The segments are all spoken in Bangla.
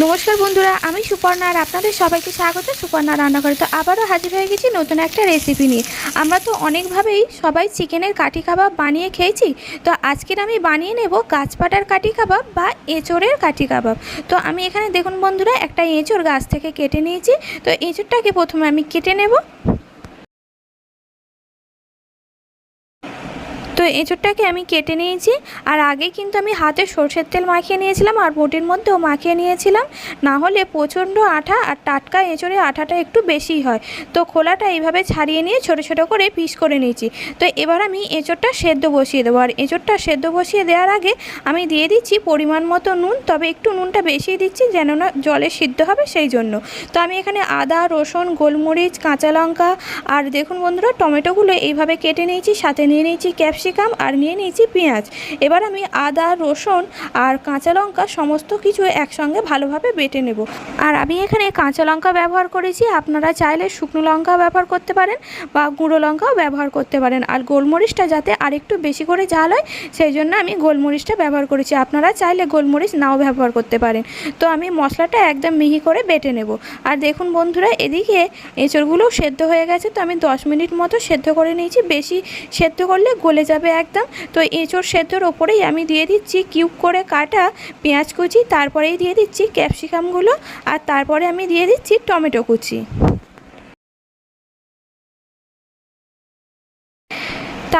নমস্কার বন্ধুরা, আমি সুপর্ণা আর আপনাদের সবাইকে স্বাগত। সুপর্ণা রান্নাঘরে তো আবারও হাজির হয়ে গেছি নতুন একটা রেসিপি নিয়ে। আমরা তো অনেকভাবেই সবাই চিকেনের কাঠি কাবাব বানিয়ে খেয়েছি। তো আজকের আমি বানিয়ে নেব গাছপাটার কাঠি কাবাব বা এঁচড়ের কাঠি কাবাব তো আমি এখানে দেখুন বন্ধুরা, একটা এঁচড় গাছ থেকে কেটে নিয়েছি। তো এঁচড়টাকে প্রথমে আমি কেটে নেব। তো এঁচড়টাকে আমি কেটে নিয়েছি, আর আগে কিন্তু আমি হাতে সর্ষের তেল মাখিয়ে নিয়েছিলাম আর বটির মধ্যেও মাখিয়ে নিয়েছিলাম। না হলে প্রচণ্ড আঠা আর টাটকা এঁচড়ে আঠাটা একটু বেশি হয়। তো খোলাটা এইভাবে ছাড়িয়ে নিয়ে ছোট ছোট করে পিস করে নিয়েছি। তো এবার আমি এঁচড়টা সেদ্ধ বসিয়ে দেবো। আর এঁচড়টা সেদ্ধ বসিয়ে দেওয়ার আগে আমি দিয়ে দিচ্ছি পরিমাণ মতো নুন, তবে একটু নুনটা বেশি দিচ্ছি যেন না জলে সিদ্ধ হবে সেই জন্য। তো আমি এখানে আদা, রসুন, গোলমরিচ, কাঁচা লঙ্কা, আর দেখুন বন্ধুরা টমেটোগুলো এইভাবে কেটে নিয়েছি, সাথে নিয়ে নিয়েছি ক্যাপসিকাম আর নিয়ে নিয়েছি পেঁয়াজ। এবার আমি আদা, রসুন আর কাঁচা লঙ্কা সমস্ত কিছু একসঙ্গে ভালোভাবে বেটে নেব। আর আমি এখানে কাঁচা লঙ্কা ব্যবহার করেছি। আপনারা চাইলে শুকনো লঙ্কা ব্যবহার করতে পারেন বা গুঁড়ো লঙ্কাও ব্যবহার করতে পারেন। আর গোলমরিচটা যাতে আরেকটু বেশি করে ঝাল হয়, সেই জন্য আমি গোলমরিচটা ব্যবহার করেছি। আপনারা চাইলে গোলমরিচ নাও ব্যবহার করতে পারেন। তো আমি মশলাটা একদম মিহি করে বেটে নেব। আর দেখুন বন্ধুরা, এদিকে এঁচড়গুলোও সেদ্ধ হয়ে গেছে। তো আমি দশ মিনিট মতো সেদ্ধ করে নিয়েছি। বেশি সেদ্ধ করলে গলে যাবে একদম। তো এঁচড় সেদ্ধর ওপরেই আমি দিয়ে দিচ্ছি কিউব করে কাটা পেঁয়াজ কুচি, তারপরেই দিয়ে দিচ্ছি ক্যাপসিকামগুলো, আর তারপরে আমি দিয়ে দিচ্ছি টমেটো কুচি।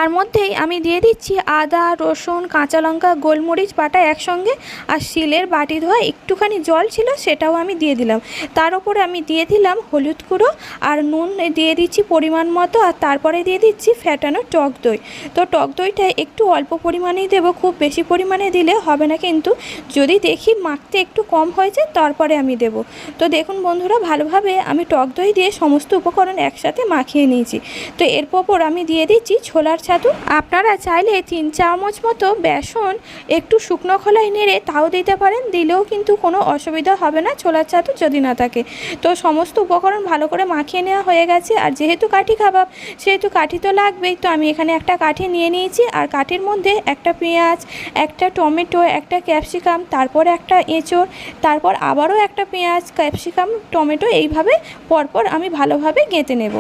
তার মধ্যেই আমি দিয়ে দিচ্ছি আদা, রসুন, কাঁচা লঙ্কা, গোলমরিচ বাটা একসঙ্গে আর শিলের বাটি ধোয়া একটুখানি জল ছিল সেটাও আমি দিয়ে দিলাম। তার উপরে আমি দিয়ে দিলাম হলুদ গুঁড়ো আর নুন দিয়ে দিচ্ছি পরিমাণ মতো আর তারপরে দিয়ে দিচ্ছি ফ্যাটানো টক দই। তো টক দইটা একটু অল্প পরিমাণেই দেবো, খুব বেশি পরিমাণে দিলে হবে না কিন্তু যদি দেখি মাখতে একটু কম হয়েছে তারপরে আমি দেব। তো দেখুন বন্ধুরা ভালোভাবে আমি টক দই দিয়ে সমস্ত উপকরণ একসাথে মাখিয়ে নিয়েছি। তো এরপর আমি দিয়ে দিচ্ছি ছোলার ছাতু আপনারা চাইলে তিন চামচ মতো বেসন একটু শুকনো খোলায় নেড়ে তাও দিতে পারেন, দিলেও কিন্তু কোনো অসুবিধা হবে না, ছোলার ছাতু যদি না থাকে। তো সমস্ত উপকরণ ভালো করে মাখিয়ে নেওয়া হয়ে গেছে, আর যেহেতু কাঠি কাবাব, সেহেতু কাঠি তো লাগবেই, তো আমি এখানে একটা কাঠি নিয়ে নিয়েছি, আর কাঠির মধ্যে একটা পেঁয়াজ, একটা টমেটো, একটা ক্যাপসিকাম, তারপর একটা এঁচড়, তারপর আবারও একটা পেঁয়াজ, ক্যাপসিকাম, টমেটো, এইভাবে পরপর আমি ভালোভাবে গেঁথে নেব।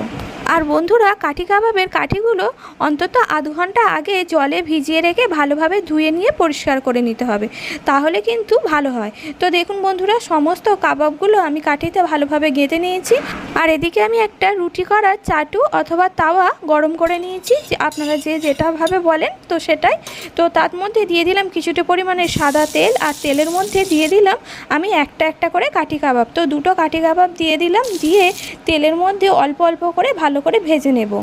আর বন্ধুরা কাঠি কাবাবের কাঠিগুলো অন্তত আধ ঘণ্টা আগে জলে ভিজিয়ে রেখে ভালোভাবে ধুয়ে নিয়ে পরিষ্কার করে নিতে হবে। তাহলে কিন্তু ভালো হয়। তো দেখুন বন্ধুরা, সমস্ত কাবাবগুলো আমি কাঠিতে ভালোভাবে গেঁথে নিয়েছি। আর এদিকে আমি একটা রুটি করার চাটু অথবা তাওয়া গরম করে নিয়েছি। যে আপনারা যে যেটাভাবে বলেন তো সেটাই। তো তার মধ্যে দিয়ে দিলাম কিছুটা পরিমাণে সাদা তেল আর তেলের মধ্যে দিয়ে দিলাম আমি একটা একটা করে কাঠি কাবাব। তো দুটো কাঠি কাবাব দিয়ে দিলাম। দিয়ে তেলের মধ্যে অল্প অল্প করে ভালো করে ভেজে নেব।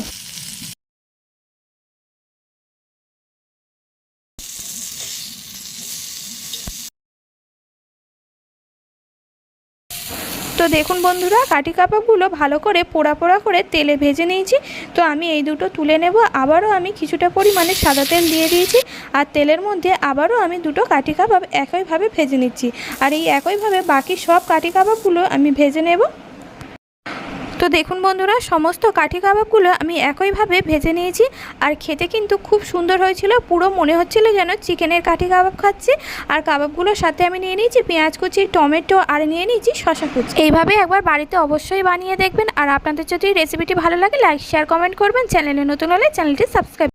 তো দেখুন বন্ধুরা, কাঠি কাবাবগুলো ভালো করে পোড়া পোড়া করে তেলে ভেজে নিয়েছি। তো আমি এই দুটো তুলে নেব। আবারও আমি কিছুটা পরিমাণে সাদা তেল দিয়ে দিয়েছি আর তেলের মধ্যে আবারও আমি দুটো কাঠি কাবাব একইভাবে ভেজে নিচ্ছি। আর এই একইভাবে বাকি সব কাঠি কাবাবগুলো আমি ভেজে নেব। তো দেখুন বন্ধুরা, সমস্ত কাঠি কাবাবগুলো আমি একইভাবে ভেজে নিয়েছি। আর খেতে কিন্তু খুব সুন্দর হয়েছিল, পুরো মনে হচ্ছিল যেন চিকেনের কাঠি কাবাব খাচ্ছি। আর কাবাবগুলোর সাথে আমি নিয়ে নিয়েছি পেঁয়াজ কুচি, টমেটো, আর নিয়ে নিয়েছি শশা কুচি। এইভাবে একবার বাড়িতে অবশ্যই বানিয়ে দেখবেন। আর আপনাদের যদি রেসিপিটি ভালো লাগে লাইক শেয়ার কমেন্ট করবেন। চ্যানেলে নতুন হলে চ্যানেলটি সাবস্ক্রাইব